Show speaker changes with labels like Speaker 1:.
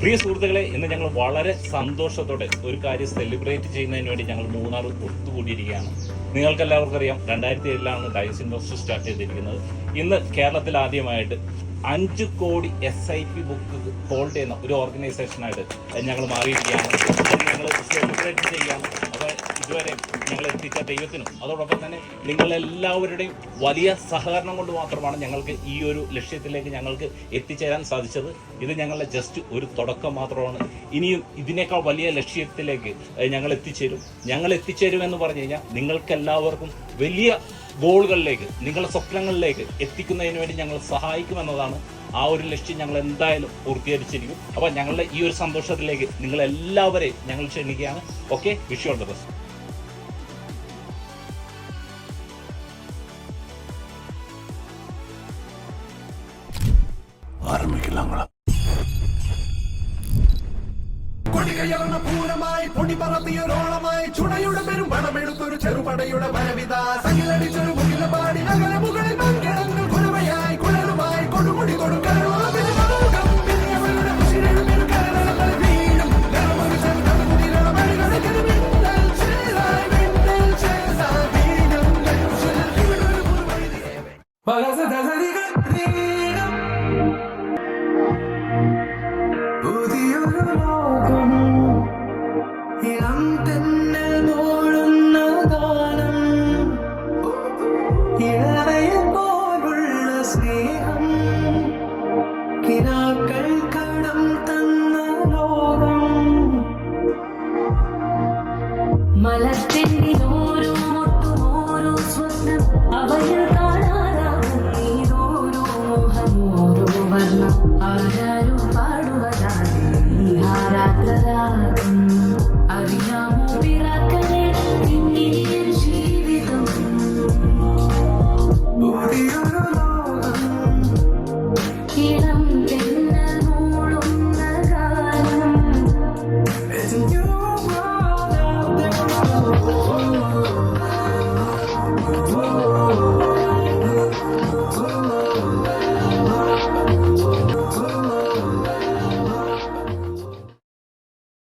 Speaker 1: പ്രിയ സുഹൃത്തുക്കളെ ഇന്ന് ഞങ്ങൾ വളരെ സന്തോഷത്തോടെ ഒരു കാര്യം സെലിബ്രേറ്റ് ചെയ്യുന്നതിന് വേണ്ടി ഞങ്ങൾ മൂന്നാർ ഒത്തുകൂടിയിരിക്കുകയാണ്. നിങ്ങൾക്ക് എല്ലാവർക്കും അറിയാം രണ്ടായിരത്തി ഏഴിലാണ് ഡയസ് ഇൻഡസ്ട്രി സ്റ്റാർട്ട് ചെയ്തിരിക്കുന്നത്. ഇന്ന് കേരളത്തിൽ ആദ്യമായിട്ട് അഞ്ച് കോടി S I P book hold ചെയ്യുന്ന ഒരു ഓർഗനൈസേഷനായിട്ട് ഞങ്ങൾ മാറിയിരിക്കുകയാണ്. ഞങ്ങൾ സെലിബ്രേറ്റ് ചെയ്യാം ഇതുവരെ ഞങ്ങൾ എത്തിച്ച ദൈവത്തിനും അതോടൊപ്പം തന്നെ നിങ്ങളെല്ലാവരുടെയും വലിയ സഹകരണം കൊണ്ട് മാത്രമാണ് ഞങ്ങൾക്ക് ഈ ഒരു ലക്ഷ്യത്തിലേക്ക് ഞങ്ങൾക്ക് എത്തിച്ചേരാൻ സാധിച്ചത്. ഇത് ഞങ്ങളുടെ ജസ്റ്റ് ഒരു തുടക്കം മാത്രമാണ്. ഇനിയും ഇതിനേക്കാൾ വലിയ ലക്ഷ്യത്തിലേക്ക് ഞങ്ങൾ എത്തിച്ചേരും. ഞങ്ങൾ എത്തിച്ചേരും എന്ന് പറഞ്ഞു കഴിഞ്ഞാൽ നിങ്ങൾക്കെല്ലാവർക്കും വലിയ ഗോളുകളിലേക്ക് നിങ്ങളുടെ സ്വപ്നങ്ങളിലേക്ക് എത്തിക്കുന്നതിന് വേണ്ടി ഞങ്ങൾ സഹായിക്കുമെന്നതാണ് ആ ഒരു ലക്ഷ്യം ഞങ്ങൾ എന്തായാലും പൂർത്തീകരിച്ചിരിക്കും അപ്പോൾ ഞങ്ങളുടെ ഈ ഒരു സന്തോഷത്തിലേക്ക് നിങ്ങളെല്ലാവരെയും ഞങ്ങൾ ക്ഷണിക്കുകയാണ്. ഓക്കെ വിഷ് ഓൾ ദ ആക്രമിക്കില്ല
Speaker 2: ഞങ്ങൾ
Speaker 3: കൊടികയർന്ന പൂരമായി പൊടി ചുണയുടെ ചെറുപടയുടെ നഗര സ്നേഹം കിനാക്കൾ കടം തന്ന ലോകം. മലത്തിന്റെ